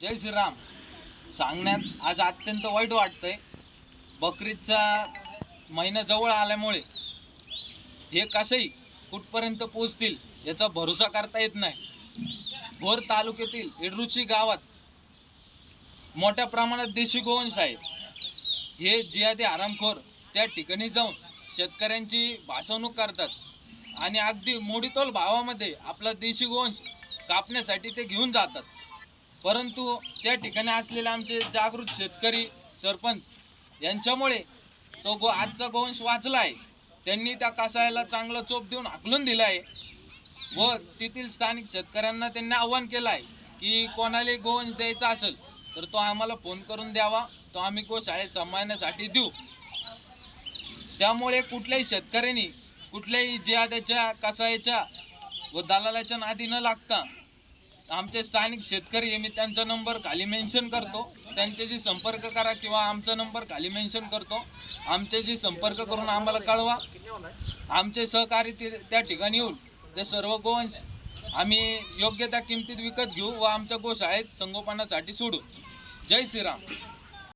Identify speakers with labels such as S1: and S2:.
S1: जय श्रीराम. सांगण्यात आज अत्यंत वाईट वाटतंय. बकरीचा महिना जवळ आल्यामुळे हे कसंही कुठपर्यंत पोचतील याचा भरोसा करता येत नाही. भोर तालुक्यातील इडरुची गावात मोठ्या प्रमाणात देशी गोवंश आहे हे जियादी आरामखोर त्या ठिकाणी जाऊन शेतकऱ्यांची भासवणूक करतात आणि अगदी मोडीतोल भावामध्ये आपला देशी गोवंश कापण्यासाठी ते घेऊन जातात. परंतु त्या ठिकाणी असलेले आमचे जागृत शेतकरी सरपंच यांच्यामुळे तो गो आजचा गोवंश वाचला आहे त्यांनी त्या कासायाला चांगला चोप देऊन हाकलून दिला आहे व तेथील स्थानिक शेतकऱ्यांना त्यांनी आव्हान केलं आहे की कोणाला गोवंश द्यायचा असेल तर तो आम्हाला फोन करून द्यावा. तो आम्ही गोशाळेत सांभाळण्यासाठी देऊ. त्यामुळे कुठल्याही शेतकऱ्यांनी कुठल्याही जिहाद्याच्या कसायाच्या व दलालाच्या नादी न लागता आमचे स्थानिक शेतकरी आहे, मी त्यांचा नंबर खाली मेन्शन करतो. त्यांच्याशी संपर्क करा किंवा आमचा नंबर खाली मेन्शन करतो. आमच्याशी संपर्क करून आम्हाला कळवा. आमचे सहकारी ते त्या ठिकाणी येऊन ते सर्व गोवंश आम्ही योग्य त्या किमतीत विकत घेऊ व आमच्या गोशाळेत संगोपनासाठी सोडू जय श्रीराम.